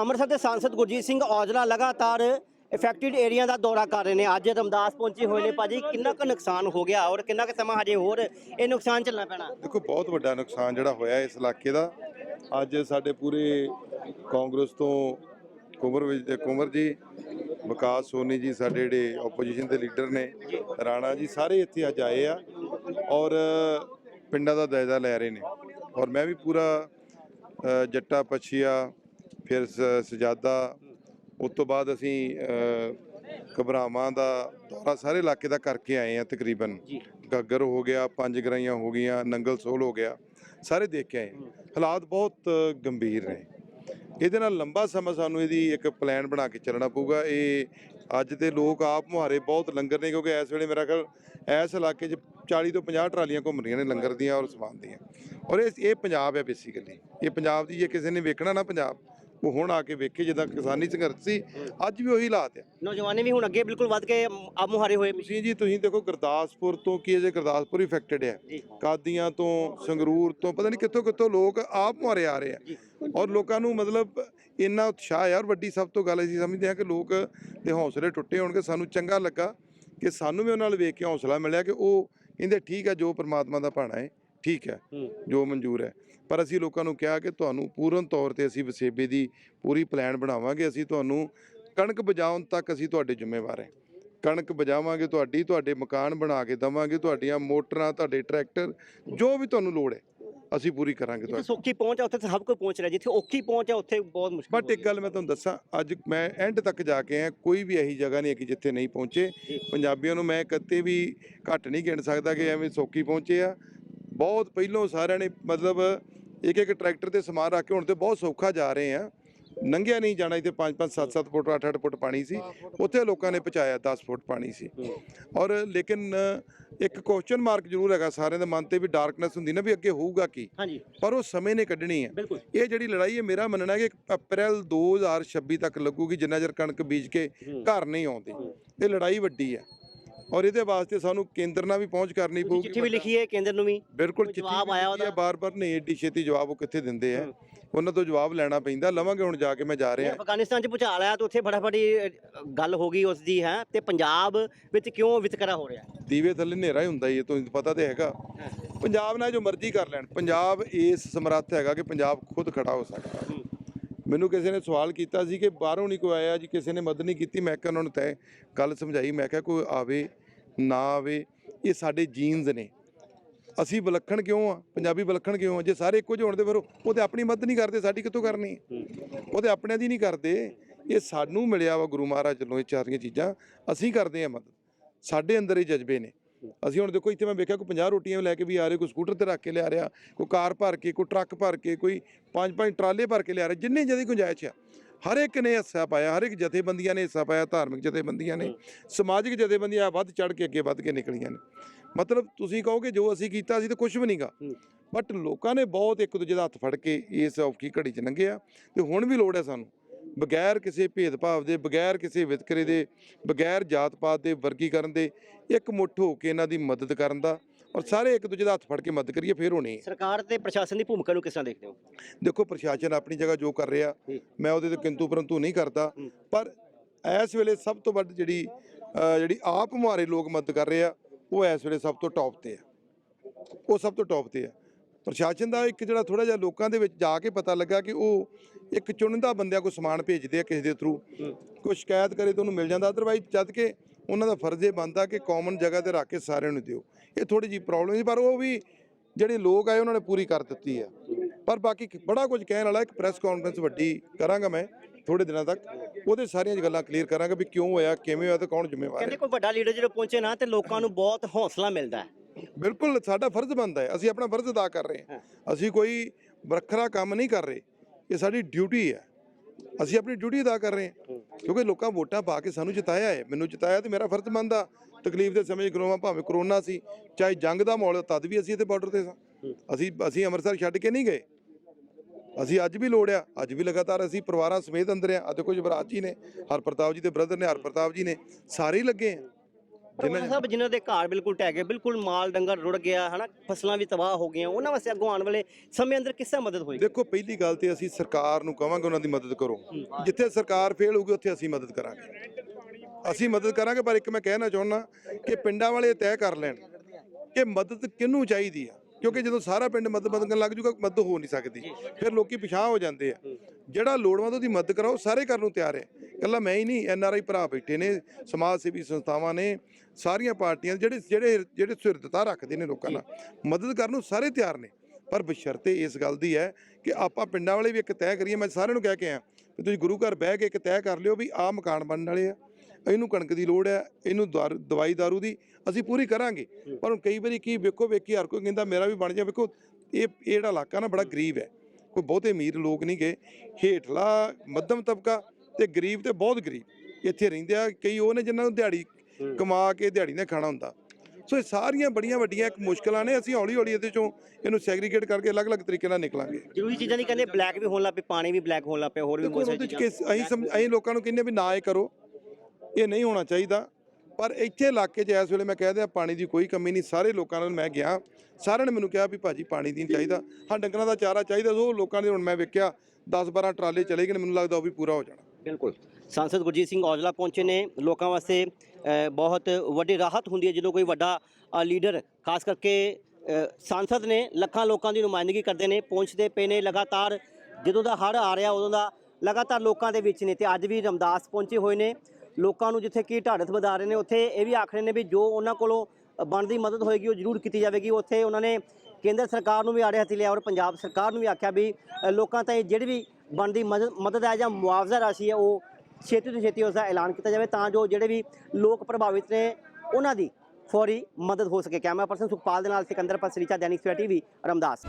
ਅੰਮ੍ਰਿਤਸਰ ਦੇ ਸਾਂਸਦ ਗੁਰਜੀਤ ਸਿੰਘ ਔਜਲਾ ਲਗਾਤਾਰ affected area ਦਾ ਦੌਰਾ ਕਰ ਰਹੇ ਨੇ। ਅੱਜ ਰਮਦਾਸ ਪਹੁੰਚੇ ਹੋਏ ਨੇ ਭਾਜੀ। ਕਿੰਨਾ ਕੁ ਨੁਕਸਾਨ ਹੋ ਗਿਆ ਔਰ ਕਿੰਨਾ ਕੁ ਸਮਾਂ ਹਜੇ ਹੋਰ ਇਹ ਨੁਕਸਾਨ ਚੱਲਣਾ ਪੈਣਾ? ਦੇਖੋ, ਬਹੁਤ ਵੱਡਾ ਨੁਕਸਾਨ ਜਿਹੜਾ ਹੋਇਆ ਇਸ ਇਲਾਕੇ ਦਾ। ਅੱਜ ਸਾਡੇ ਪੂਰੇ ਕਾਂਗਰਸ ਤੋਂ ਕੁਮਰ ਵਿਜ ਕੁਮਰ ਜੀ, ਵਿਕਾਸ ਸੋਨੀ ਜੀ ਸਾਡੇ ਜਿਹੜੇ ਆਪੋਜੀਸ਼ਨ ਦੇ ਲੀਡਰ ਨੇ, ਰਾਣਾ ਜੀ ਸਾਰੇ ਇੱਥੇ ਅੱਜ ਆਏ ਆ ਔਰ ਪਿੰਡਾਂ ਦਾ ਜਾਇਜ਼ਾ ਲੈ ਰਹੇ ਨੇ। ਔਰ ਮੈਂ ਵੀ ਪੂਰਾ ਜੱਟਾ ਪਛੀਆ ਫਿਰ ਸਜਾਦਾ ਉਸ ਤੋਂ ਬਾਅਦ ਅਸੀਂ ਘਬਰਾਵਾਂ ਦਾ ਦੌਰਾ ਸਾਰੇ ਇਲਾਕੇ ਦਾ ਕਰਕੇ ਆਏ ਆ ਤਕਰੀਬਨ। ਗਾਗਰ ਹੋ ਗਿਆ ਪੰਜ ਗਰਾਈਆਂ ਹੋ ਗਈਆਂ ਨੰਗਲ ਸੋਲ ਹੋ ਗਿਆ ਸਾਰੇ ਦੇਖ ਕੇ ਆਏ ਹਾਲਾਤ ਬਹੁਤ ਗੰਭੀਰ ਨੇ। ਇਹਦੇ ਨਾਲ ਲੰਬਾ ਸਮਾਂ ਸਾਨੂੰ ਇਹਦੀ ਇੱਕ ਪਲਾਨ ਬਣਾ ਕੇ ਚੱਲਣਾ ਪਊਗਾ। ਇਹ ਅੱਜ ਦੇ ਲੋਕ ਆਪ ਮੁਹਾਰੇ ਬਹੁਤ ਲੰਗਰ ਨੇ ਕਿਉਂਕਿ ਇਸ ਵੇਲੇ ਮੇਰਾ ਖਿਆਲ ਇਸ ਇਲਾਕੇ 'ਚ 40 ਤੋਂ 50 ਟਰਾਲੀਆਂ ਘੁੰਮ ਰਹੀਆਂ ਨੇ ਲੰਗਰ ਦੀਆਂ ਔਰ ਸਮਾਨ ਦੀਆਂ। ਔਰ ਇਹ ਇਹ ਪੰਜਾਬ ਹੈ ਬੇਸਿਕਲੀ ਇਹ ਪੰਜਾਬ ਦੀ ਜੇ ਕਿਸੇ ਨੇ ਵੇਖਣਾ ਨਾ ਪੰਜਾਬ ਉਹ ਹੁਣ ਆ ਕੇ ਵੇਖੇ ਜਿੱਦਾਂ ਕਿਸਾਨੀ ਸੰਘਰਸ਼ ਸੀ ਅੱਜ ਵੀ ਉਹੀ ਹਾਲਾਤ ਹੈ ਨੌਜਵਾਨੇ ਵੀ ਹੁਣ ਅੱਗੇ ਬਿਲਕੁਲ ਵੱਧ ਕੇ ਆ ਮੁਹਾਰੇ ਹੋਏ। ਤੁਸੀਂ ਜੀ ਤੁਸੀਂ ਦੇਖੋ ਗੁਰਦਾਸਪੁਰ ਤੋਂ ਕੀ ਅਜੇ ਗੁਰਦਾਸਪੁਰ ਇਫੈਕਟਡ ਹੈ ਜੀ। ਕਾਦੀਆਂ ਤੋਂ ਸੰਗਰੂਰ ਤੋਂ ਪਤਾ ਨਹੀਂ ਕਿੱਥੋਂ ਕਿੱਥੋਂ ਲੋਕ ਆਪ ਮਾਰੇ ਆ ਰਹੇ ਆ। ਔਰ ਲੋਕਾਂ ਨੂੰ ਮਤਲਬ ਇੰਨਾ ਉਤਸ਼ਾਹ ਹੈ ਔਰ ਵੱਡੀ ਸਭ ਤੋਂ ਗੱਲ ਅਸੀਂ ਸਮਝਦੇ ਹਾਂ ਕਿ ਲੋਕ ਦੇ ਹੌਸਲੇ ਟੁੱਟੇ ਹੋਣਗੇ। ਸਾਨੂੰ ਚੰਗਾ ਲੱਗਾ ਕਿ ਸਾਨੂੰ ਵੀ ਉਹਨਾਂ ਨਾਲ ਵੇਖ ਕੇ ਹੌਸਲਾ ਮਿਲਿਆ ਕਿ ਉਹ ਕਹਿੰਦੇ ਠੀਕ ਹੈ ਜੋ ਪ੍ਰਮਾਤਮਾ ਦਾ ਭਾਣਾ ਹੈ ਠੀਕ ਹੈ ਜੋ ਮਨਜ਼ੂਰ ਹੈ। ਪਰ ਅਸੀਂ ਲੋਕਾਂ ਨੂੰ ਕਿਹਾ ਕਿ ਤੁਹਾਨੂੰ ਪੂਰਨ ਤੌਰ ਤੇ ਅਸੀਂ ਵਸੇਬੇ ਦੀ ਪੂਰੀ ਪਲਾਨ ਬਣਾਵਾਂਗੇ। ਅਸੀਂ ਤੁਹਾਨੂੰ ਕਣਕ ਬਜਾਉਣ ਤੱਕ ਅਸੀਂ ਤੁਹਾਡੇ ਜ਼ਿੰਮੇਵਾਰ ਹਾਂ। ਕਣਕ ਬਜਾਵਾਂਗੇ ਤੁਹਾਡੀ ਤੁਹਾਡੇ ਮਕਾਨ ਬਣਾ ਕੇ ਦਵਾਂਗੇ ਤੁਹਾਡੀਆਂ ਮੋਟਰਾਂ ਤੁਹਾਡੇ ਟਰੈਕਟਰ ਜੋ ਵੀ ਤੁਹਾਨੂੰ ਲੋੜ ਹੈ ਅਸੀਂ ਪੂਰੀ ਕਰਾਂਗੇ ਤੁਹਾਡੀ। ਸੌਖੀ ਪਹੁੰਚ ਆ ਉੱਥੇ ਸਭ ਕੋਈ ਪਹੁੰਚ ਰਿਹਾ। ਜਿੱਥੇ ਔਖੀ ਪਹੁੰਚ ਆ ਉੱਥੇ ਬਹੁਤ ਮੁਸ਼ਕਲ ਬਟ ਇੱਕ ਗੱਲ ਮੈਂ ਤੁਹਾਨੂੰ ਦੱਸਾਂ ਅੱਜ ਮੈਂ ਐਂਡ ਤੱਕ ਜਾ ਕੇ ਆਇਆ ਕੋਈ ਵੀ ਇਹੀ ਜਗ੍ਹਾ ਨਹੀਂ ਹੈ ਕਿ ਜਿੱਥੇ ਨਹੀਂ ਪਹੁੰਚੇ। ਪੰਜਾਬੀਆਂ ਨੂੰ ਮੈਂ ਕਦੇ ਵੀ ਘੱਟ ਨਹੀਂ ਗਿਣ ਸਕਦਾ ਕਿ ਐਵੇਂ ਸੌਖੀ ਪਹੁੰਚੇ ਆ। ਬਹੁਤ ਪਹਿਲੋਂ ਸਾਰਿਆਂ ਨੇ ਮਤਲਬ ਇੱਕ ਇੱਕ ਟਰੈਕਟਰ ਤੇ ਸਮਾਨ ਰੱਖ ਕੇ ਹੁਣ ਤੇ ਬਹੁਤ ਸੌਖਾ ਜਾ ਰਹੇ ਆ। ਨੰਗਿਆ ਨਹੀਂ ਜਾਣਾ ਇੱਥੇ 5 5 7 7 ਫੁੱਟ 8 8 ਫੁੱਟ ਪਾਣੀ ਸੀ। ਉੱਥੇ ਲੋਕਾਂ ਨੇ ਪਹੁੰਚਾਇਆ 10 ਫੁੱਟ ਪਾਣੀ ਸੀ। ਔਰ ਲੇਕਿਨ ਇੱਕ ਕੁਐਸਚਨ ਮਾਰਕ ਜ਼ਰੂਰ ਹੈਗਾ ਸਾਰਿਆਂ ਦੇ ਮਨ ਤੇ ਵੀ ਡਾਰਕਨੈਸ ਹੁੰਦੀ ਨਾ ਵੀ ਅੱਗੇ ਹੋਊਗਾ ਕੀ। ਪਰ ਉਹ ਸਮੇਂ ਨੇ ਕੱਢਣੀ ਹੈ ਇਹ ਜਿਹੜੀ ਲੜਾਈ ਹੈ ਮੇਰਾ ਮੰਨਣਾ ਹੈ ਕਿ ਅਪ੍ਰੈਲ 2026 ਤੱਕ ਲੱਗੂਗੀ ਜਿੰਨਾ ਚਿਰ ਕਣਕ ਬੀਜ ਕੇ ਘਰ ਨਹੀਂ ਆਉਂਦੀ। ਇਹ ਲੜਾਈ ਵੱਡੀ ਹੈ ਔਰ ਇਹਦੇ ਵਾਸਤੇ ਸਾਨੂੰ ਕੇਂਦਰ ਨਾਲ ਵੀ ਪਹੁੰਚ ਕਰਨੀ ਪਊਗੀ ਚਿੱਠੀ ਵੀ ਲਿਖੀ ਹੈ ਕੇਂਦਰ ਨੂੰ ਵੀ? ਬਿਲਕੁਲ ਜਵਾਬ ਆਇਆ ਉਹਦਾ? ਬਾਰ-ਬਾਰ ਨਹੀਂ ਏਡੀ ਛੇਤੀ ਜਵਾਬ ਉਹ ਕਿੱਥੇ ਦਿੰਦੇ ਆ? ਉਹਨਾਂ ਤੋਂ ਜਵਾਬ ਲੈਣਾ ਪੈਂਦਾ ਲਵਾਂਗੇ ਹੁਣ ਜਾ ਕੇ ਮੈਂ ਜਾ ਰਿਹਾ। ਅਫਗਾਨਿਸਤਾਨ ਚ ਭੁਚਾਲ ਆਇਆ ਤਾਂ ਉੱਥੇ ਫਟਾਫਟੀ ਗੱਲ ਹੋ ਗਈ ਉਸ ਦੀ ਹੈ? ਤੇ ਪੰਜਾਬ ਵਿੱਚ ਕਿਉਂ ਵਿਤਕਰਾ ਹੋ ਰਿਹਾ? ਦੀਵੇ ਥੱਲੇ ਹਨੇਰਾ ਹੀ ਹੁੰਦਾ ਹੀ ਹੈ ਤੁਹਾਨੂੰ ਪਤਾ ਤੇ ਹੈਗਾ। ਪੰਜਾਬ ਨਾਲ ਜੋ ਮਰਜ਼ੀ ਕਰ ਲੈਣ। ਪੰਜਾਬ ਇਸ ਸਮਰੱਥ ਹੈਗਾ ਕਿ ਪੰਜਾਬ ਖੁਦ ਖੜਾ ਹੋ ਸਕਦਾ। ਮੈਨੂੰ ਕਿਸੇ ਨੇ ਸਵਾਲ ਕੀਤਾ ਸੀ ਕਿ ਬਾਹਰੋਂ ਨਹੀਂ ਕੋਈ ਆਇਆ ਜੀ, ਕਿਸੇ ਨੇ ਮਦਦ ਨਹੀਂ ਕੀਤੀ, ਮੈਂ ਕਿਹਾ ਉਹਨਾਂ ਨੂੰ ਤੈ ਗੱਲ ਸਮਝਾਈ, ਮੈਂ ਕਿਹਾ ਕੋਈ ਆਵੇ, ਨਾ ਆਵੇ, ਇਹ ਸਾਡੇ ਜੀਨਸ ਨੇ। ਅਸੀਂ ਵਿਲੱਖਣ ਕਿਉਂ ਆ? ਪੰਜਾਬੀ ਵਿਲੱਖਣ ਕਿਉਂ ਆ? ਜੇ ਸਾਰੇ ਇੱਕੋ ਜਿਹੇ ਹੋਣ ਤੇ ਫਿਰ ਉਹ ਤੇ ਆਪਣੀ ਮਦਦ ਨਹੀਂ ਕਰਦੇ, ਸਾਡੀ ਕਿੱਥੋਂ ਕਰਨੀ ਉਹ ਤੇ ਆਪਣਿਆਂ ਦੀ ਨਹੀਂ ਕਰਦੇ। ਇਹ ਸਾਨੂੰ ਮਿਲਿਆ ਵਾ ਗੁਰੂ ਮਹਾਰਾਜ ਵੱਲੋਂ ਇਹ ਚਾਰੀਆਂ ਚੀਜ਼ਾਂ, ਅਸੀਂ ਕਰਦੇ ਆ ਮਦਦ। ਸਾਡੇ ਅੰਦਰ ਇਹ ਜਜ਼ਬੇ ਨੇ। ਅਸੀਂ ਹੁਣ ਦੇਖੋ ਇੱਥੇ ਮੈਂ ਵੇਖਿਆ ਕੋਈ 50 ਰੋਟੀਆਂ ਲੈ ਕੇ ਵੀ ਆ ਰਹੇ ਕੋਈ ਸਕੂਟਰ ਤੇ ਰੱਖ ਕੇ ਲਿਆ ਰਿਹਾ ਕੋਈ ਕਾਰ ਭਰ ਕੇ ਕੋਈ ਟਰੱਕ ਭਰ ਕੇ ਕੋਈ ਪੰਜ ਪੰਜ ਟਰਾਲੇ ਭਰ ਕੇ ਲਿਆ ਰਿਹਾ ਜਿੰਨੇ ਜਿਹਦੀ ਗੁੰਜਾਇਸ਼ ਆ। ਹਰ ਇੱਕ ਨੇ ਹਿੱਸਾ ਪਾਇਆ ਹਰ ਇੱਕ ਜਥੇਬੰਦੀਆਂ ਨੇ ਹਿੱਸਾ ਪਾਇਆ ਧਾਰਮਿਕ ਜਥੇਬੰਦੀਆਂ ਨੇ ਸਮਾਜਿਕ ਜਥੇਬੰਦੀਆਂ ਵੱਧ ਚੜ ਕੇ ਅੱਗੇ ਵੱਧ ਕੇ ਨਿਕਲੀਆਂ ਨੇ। ਮਤਲਬ ਤੁਸੀਂ ਕਹੋਗੇ ਜੋ ਅਸੀਂ ਕੀਤਾ ਸੀ ਤਾਂ ਕੁਝ ਵੀ ਨਹੀਂਗਾ ਬਟ ਲੋਕਾਂ ਨੇ ਬਹੁਤ ਇੱਕ ਦੂਜੇ ਦਾ ਹੱਥ ਫੜ ਕੇ ਇਸ ਔਖੀ ਘੜੀ 'ਚ ਲੰਘਿਆ ਤੇ ਹੁਣ ਵੀ ਲੋੜ ਹੈ ਸਾਨੂੰ। ਬਗੈਰ ਕਿਸੇ ਭੇਦਭਾਵ ਦੇ ਬਗੈਰ ਕਿਸੇ ਵਿਤਕਰੇ ਦੇ ਬਗੈਰ ਜਾਤ-ਪਾਤ ਦੇ ਵਰਗੀਕਰਨ ਦੇ ਇੱਕ ਮੁੱਠ ਹੋ ਕੇ ਇਹਨਾਂ ਦੀ ਮਦਦ ਕਰਨ ਦਾ ਔਰ ਸਾਰੇ ਇੱਕ ਦੂਜੇ ਦਾ ਹੱਥ ਫੜ ਕੇ ਮਦਦ ਕਰੀਏ ਫੇਰ ਹੋਣੀ ਸਰਕਾਰ ਤੇ ਪ੍ਰਸ਼ਾਸਨ ਦੀ ਭੂਮਿਕਾ ਨੂੰ ਕਿਸ ਤਰ੍ਹਾਂ ਦੇਖਦੇ ਹੋ ਦੇਖੋ ਪ੍ਰਸ਼ਾਸਨ ਆਪਣੀ ਜਗ੍ਹਾ ਜੋ ਕਰ ਰਿਹਾ। ਮੈਂ ਉਹਦੇ ਤੇ ਕਿੰਤੂ ਪਰੰਤੂ ਨਹੀਂ ਕਰਦਾ। ਪਰ ਇਸ ਵੇਲੇ ਸਭ ਤੋਂ ਵੱਧ ਜਿਹੜੀ ਜਿਹੜੀ ਆਪ ਮੁਹਾਰੇ ਲੋਕ ਮਦਦ ਕਰ ਰਹੇ ਆ ਉਹ ਇਸ ਵੇਲੇ ਸਭ ਤੋਂ ਟੌਪ ਤੇ ਆ ਉਹ ਸਭ ਤੋਂ ਟੌਪ ਤੇ ਆ ਪ੍ਰਸ਼ਾਸਨ ਦਾ ਇੱਕ ਜਿਹੜਾ ਥੋੜਾ ਜਿਹਾ ਲੋਕਾਂ ਦੇ ਵਿੱਚ ਜਾ ਕੇ ਪਤਾ ਲੱਗਾ ਕਿ ਉਹ ਇੱਕ ਚੁਣਿੰਦਾ ਬੰਦਿਆਂ ਕੋ ਸਮਾਨ ਭੇਜਦੇ ਆ ਕਿਸੇ ਦੇ ਥਰੂ ਕੋਈ ਸ਼ਿਕਾਇਤ ਕਰੇ ਤਾਂ ਉਹਨੂੰ ਮਿਲ ਜਾਂਦਾ ਅਦਰਵਾਈਜ਼ ਜਦ ਕਿ ਉਹਨਾਂ ਦਾ ਫਰਜ਼ ਇਹ ਬਣਦਾ ਕਿ ਕਾਮਨ ਜਗ੍ਹਾ ਤੇ ਰੱਖ ਕੇ ਸਾਰਿਆਂ ਨੂੰ ਦਿਓ। ਇਹ ਥੋੜੀ ਜੀ ਪ੍ਰੋਬਲਮ ਸੀ ਪਰ ਉਹ ਵੀ ਜਿਹੜੇ ਲੋਕ ਆਏ ਉਹਨਾਂ ਨੇ ਪੂਰੀ ਕਰ ਦਿੱਤੀ ਆ। ਪਰ ਬਾਕੀ ਬੜਾ ਕੁਝ ਕਹਿਣ ਵਾਲਾ ਇੱਕ ਪ੍ਰੈਸ ਕਾਨਫਰੰਸ ਵੱਡੀ ਕਰਾਂਗਾ ਮੈਂ ਥੋੜੇ ਦਿਨਾਂ ਤੱਕ ਉਹਦੇ ਸਾਰੀਆਂ ਗੱਲਾਂ ਕਲੀਅਰ ਕਰਾਂਗਾ ਵੀ ਕਿਉਂ ਹੋਇਆ ਕਿਵੇਂ ਹੋਇਆ ਤੇ ਕੌਣ ਜ਼ਿੰਮੇਵਾਰ ਕਹਿੰਦੇ ਹੈ ਕੋਈ ਵੱਡਾ ਲੀਡਰ ਜਦੋਂ ਪਹੁੰਚੇ ਨਾ ਤੇ ਲੋਕਾਂ ਨੂੰ ਬਹੁਤ ਹੌਸਲਾ ਮਿਲਦਾ ਹੈ। ਬਿਲਕੁਲ ਸਾਡਾ ਫਰਜ਼ ਬਣਦਾ ਹੈ ਅਸੀਂ ਆਪਣਾ ਫਰਜ਼ ਅਦਾ ਕਰ ਰਹੇ ਹਾਂ। ਅਸੀਂ ਕੋਈ ਵੱਖਰਾ ਕੰਮ ਨਹੀਂ ਕਰ ਰਹੇ ਇਹ ਸਾਡੀ ਡਿਊਟੀ ਹੈ। ਅਸੀਂ ਆਪਣੀ ਡਿਊਟੀ ਅਦਾ ਕਰ ਰਹੇ ਹਾਂ ਕਿਉਂਕਿ ਲੋਕਾਂ ਵੋਟਾਂ ਪਾ ਕੇ ਸਾਨੂੰ ਜਿਤਾਇਆ ਹੈ। ਮੈਨੂੰ ਜਿਤਾਇਆ ਤੇ ਮੇਰਾ ਫਰਜ਼ ਬਣਦਾ। ਤਕਲੀਫ ਦੇ ਸਮੇਂ ਕਰੋਨਾ ਭਾਵੇਂ ਕਰੋਨਾ ਸੀ ਚਾਹੇ ਜੰਗ ਦਾ ਮਾਹੌਲ ਤਦ ਵੀ ਅਸੀਂ ਇੱਥੇ ਬਾਰਡਰ ਤੇ ਸਾਂ। ਅਸੀਂ ਅਸੀਂ ਅੰਮ੍ਰਿਤਸਰ ਛੱਡ ਕੇ ਨਹੀਂ ਗਏ। ਅਸੀਂ ਅੱਜ ਵੀ ਲੋੜਿਆ ਅੱਜ ਵੀ ਲਗਾਤਾਰ ਅਸੀਂ ਪਰਿਵਾਰਾਂ ਸਮੇਤ ਅੰਦਰ ਆ। ਅਤੇ ਕੁਝ ਬਰਾਤ ਜੀ ਨੇ ਹਰਪ੍ਰਤਾਪ ਜੀ ਦੇ ਬ੍ਰਦਰ ਨੇ ਹਰਪ੍ਰਤਾਪ ਜੀ ਨੇ ਸਾਰੇ ਲੱਗੇ ਆ। ਉਹਨਾਂ ਸਭ ਜਿਨ੍ਹਾਂ ਦੇ ਘਰ ਬਿਲਕੁਲ ਟਹਿ ਗਏ ਬਿਲਕੁਲ ਮਾਲ ਡੰਗਰ ਰੁੜ ਗਿਆ ਹਨਾ ਫਸਲਾਂ ਵੀ ਤਬਾਹ ਹੋ ਗਈਆਂ ਉਹਨਾਂ ਵਾਸਤੇ ਅੱਗੋਂ ਆਉਣ ਵਾਲੇ ਸਮੇਂ ਅੰਦਰ ਕਿਸ ਤਰ੍ਹਾਂ ਮਦਦ ਹੋਏਗੀ? ਦੇਖੋ ਪਹਿਲੀ ਗੱਲ ਤੇ ਅਸੀਂ ਸਰਕਾਰ ਨੂੰ ਕਵਾਂਗੇ ਉਹਨਾਂ ਦੀ ਮਦਦ ਕਰੋ। ਜਿੱਥੇ ਸਰਕਾਰ ਫੇਲ ਹੋਊਗੀ ਉੱਥੇ ਅਸੀਂ ਮਦਦ ਕਰਾਂਗੇ। ਅਸੀਂ ਮਦਦ ਕਰਾਂਗੇ ਪਰ ਇੱਕ ਮੈਂ ਕਹਿਣਾ ਚਾਹੁੰਦਾ ਕਿ ਪਿੰਡਾਂ ਵਾਲੇ ਤੈਅ ਕਰ ਲੈਣ ਕਿ ਮਦਦ ਕਿਹਨੂੰ ਚਾਹੀਦੀ ਆ। ਕਿਉਂਕਿ ਜਦੋਂ ਸਾਰਾ ਪਿੰਡ ਮਦਦ ਮੰਗਣ ਲੱਗ ਜੂਗਾ ਮਦਦ ਹੋ ਨਹੀਂ ਸਕਦੀ। ਫਿਰ ਲੋਕੀ ਪਿਛਾਂ ਹੋ ਜਾਂਦੇ ਆ। ਜਿਹੜਾ ਲੋੜਵੰਦ ਉਹਦੀ ਮਦਦ ਕਰਾਓ ਸਾਰੇ ਕਰਨ ਨੂੰ ਤਿਆਰ ਹੈ। ਇਕੱਲਾ ਮੈਂ ਹੀ ਨਹੀਂ, ਐਨ ਆਰ ਆਈ ਭਰਾ ਬੈਠੇ ਨੇ, ਸਮਾਜ ਸੇਵੀ ਸੰਸਥਾਵਾਂ ਨੇ, ਸਾਰੀਆਂ ਪਾਰਟੀਆਂ ਜਿਹੜੇ ਜਿਹੜੇ ਜਿਹੜੇ ਸੁਰਦਤਾ ਰੱਖਦੇ ਨੇ ਲੋਕਾਂ ਨਾਲ, ਮਦਦ ਕਰਨ ਨੂੰ ਸਾਰੇ ਤਿਆਰ ਨੇ, ਪਰ ਬਸ਼ਰਤੇ ਇਸ ਗੱਲ ਦੀ ਹੈ ਕਿ ਆਪਾਂ ਪਿੰਡਾਂ ਵਾਲੇ ਵੀ ਇੱਕ ਤੈਅ ਕਰੀਏ, ਮੈਂ ਸਾਰਿਆਂ ਨੂੰ ਕਹਿ ਕੇ ਆਇਆ ਵੀ ਤੁਸੀਂ ਗੁਰੂ ਘਰ ਬਹਿ ਕੇ ਇੱਕ ਤੈਅ ਕਰ ਲਿਓ ਵੀ ਆਹ ਮਕਾਨ ਬਣਨ ਵਾਲੇ ਆ, ਇਹਨੂੰ ਕਣਕ ਦੀ ਲੋੜ ਹੈ, ਇਹਨੂੰ ਦਾਰੂ- ਦਵਾਈ ਦਾਰੂ ਦੀ, ਅਸੀਂ ਪੂਰੀ ਕਰਾਂਗੇ, ਪਰ ਹੁਣ ਕਈ ਵਾਰੀ ਕੀ ਵੇਖੋ, ਵੇਖੀ ਹਰ ਕੋਈ ਕਹਿੰਦਾ ਮੇਰਾ ਵੀ ਬਣ ਜਾ ਵੇਖੋ, ਇਹ ਇਹ ਜਿਹੜਾ ਇਲਾਕਾ ਨਾ ਬੜਾ ਗਰੀਬ ਹੈ, ਕੋਈ ਬਹੁਤੇ ਅਮੀਰ ਲੋਕ ਨਹੀਂ ਗਏ ਹੇਠਲਾ ਮੱਧਮ ਤਬਕਾ ਤੇ ਗਰੀਬ ਤੇ ਬਹੁਤ ਗਰੀਬ। ਇੱਥੇ ਰਹਿੰਦੇ ਆ ਕਈ ਉਹ ਨੇ ਜਿਨ੍ਹਾਂ ਨੂੰ ਦਿਹਾੜੀ ਕਮਾ ਕੇ ਦਿਹਾੜੀ ਨੇ ਖਾਣਾ ਹੁੰਦਾ। ਸੋ ਇਹ ਸਾਰੀਆਂ ਬੜੀਆਂ ਵੱਡੀਆਂ ਇੱਕ ਮੁਸ਼ਕਲਾਂ ਨੇ ਅਸੀਂ ਹੌਲੀ ਹੌਲੀ ਇਹਦੇ ਚੋਂ ਇਹਨੂੰ ਸੈਗਰੀਗੇਟ ਕਰਕੇ ਅਲੱਗ-ਅਲੱਗ ਤਰੀਕੇ ਨਾਲ ਨਿਕਲਾਂਗੇ। ਜ਼ਰੂਰੀ ਚੀਜ਼ਾਂ ਨਹੀਂ ਕਹਿੰਦੇ ਬਲੈਕ ਵੀ ਹੋਣ ਲੱਗ ਪਏ ਪਾਣੀ ਵੀ ਬਲੈਕ ਹੋਣ ਲੱਗ ਪਿਆ ਹੋਰ ਵੀ ਬਹੁਤ ਸਾਰੀਆਂ ਚੀਜ਼ਾਂ। ਅਸੀਂ ਅਸੀਂ ਲੋਕਾਂ ਨੂੰ ਕਹਿੰਦੇ ਵੀ ਨਾ ਇਹ ਕਰੋ ਇਹ ਨਹੀਂ ਹੋਣਾ ਚਾਹੀਦਾ। ਪਰ ਇੱਥੇ ਇਲਾਕੇ 'ਚ ਇਸ ਵੇਲੇ ਮੈਂ ਕਹਿ ਦਿਆਂ ਪਾਣੀ ਦੀ ਕੋਈ ਕਮੀ ਨਹੀਂ ਸਾਰੇ ਲੋਕਾਂ ਨਾਲ ਮੈਂ ਗਿਆ। ਸਾਰਿਆਂ ਨੇ ਮੈਨੂੰ ਕਿਹਾ ਵੀ ਭਾਜੀ ਪਾਣੀ ਦੀ ਨਹੀਂ ਚਾਹੀਦਾ। ਹਾਂ ਡੰਗਰਾਂ ਦਾ ਚਾਰਾ ਚਾਹੀਦਾ ਉਹ ਲੋਕਾਂ ਦੇ ਹੁਣ ਮੈਂ ਵੇਖਿਆ 10 12 ਟਰਾਲੇ ਚਲੇ ਗਏ ਨੇ ਮੈਨੂੰ ਲੱਗਦਾ ਉਹ ਵੀ ਪੂਰਾ ਹੋ ਜਾਣਾ। ਬਿਲਕੁਲ। ਸੰਸਦ ਗੁਰਜੀਤ ਸਿੰਘ ਔਜਲਾ ਪਹੁੰਚੇ ਨੇ ਲੋਕਾਂ ਵਾਸਤੇ ਬਹੁਤ ਵੱਡੀ ਰਾਹਤ ਹੁੰਦੀ ਹੈ ਜਦੋਂ ਕੋਈ ਵੱਡਾ ਲੀਡਰ ਖਾਸ ਕਰਕੇ ਅ, ਸੰਸਦ ਨੇ ਲੱਖਾਂ ਲੋਕਾਂ ਦੀ ਨੁਮਾਇੰਦਗੀ ਕਰਦੇ ਨੇ ਪਹੁੰਚਦੇ ਪਏ ਨੇ ਲਗਾਤਾਰ ਜਦੋਂ ਦਾ ਹੜ੍ਹ ਆ ਰਿਹਾ ਉਦੋਂ ਦਾ ਲਗਾਤਾਰ ਲੋਕਾਂ ਦੇ ਵਿੱਚ ਨੇ ਤੇ ਅੱਜ ਵੀ ਰਮਦਾਸ ਪਹੁੰਚੇ ਹੋਏ ਨੇ। ਲੋਕਾਂ ਨੂੰ ਜਿੱਥੇ ਕੀ ਢਾੜਤ ਵਧਾ ਰਹੇ ਨੇ ਉੱਥੇ ਇਹ ਵੀ ਆਖ ਰਹੇ ਨੇ ਵੀ ਜੋ ਉਹਨਾਂ ਕੋਲੋਂ ਬਣਦੀ ਮਦਦ ਹੋਏਗੀ ਉਹ ਜ਼ਰੂਰ ਕੀਤੀ ਜਾਵੇਗੀ। ਉੱਥੇ ਉਹਨਾਂ ਨੇ ਕੇਂਦਰ ਸਰਕਾਰ ਨੂੰ ਵੀ ਆੜੇ ਹੱਥ ਲਿਆ ਔਰ ਪੰਜਾਬ ਸਰਕਾਰ ਨੂੰ ਵੀ ਆਖਿਆ ਵੀ ਅ, ਲੋਕਾਂ ਤਾਈਂ ਜਿਹੜੀ ਵੀ ਬਣਦੀ ਮਦਦ ਮਦਦ ਹੈ ਜਾਂ ਮੁਆਵਜ਼ਾ ਰਾਸ਼ੀ ਹੈ, ਉਹ ਛੇਤੀ ਤੋਂ ਛੇਤੀ ਉਸ ਦਾ ਐਲਾਨ ਕੀਤਾ ਜਾਵੇ ਤਾਂ ਜੋ ਜਿਹੜੇ ਵੀ ਲੋਕ ਪ੍ਰਭਾਵਿਤ ਨੇ, ਉਹਨਾਂ ਦੀ ਫੌਰੀ ਮਦਦ ਹੋ ਸਕੇ। ਕੈਮਰਾ ਪਰਸਨ ਸੁਖਪਾਲ ਦੇ ਨਾਲ ਸਿਕੰਦਰ ਪਸਰੀਚਾ ਦੈਨਿਕ ਸਵੇਰਾ ਟੀਵੀ, ਰਮਦਾਸ।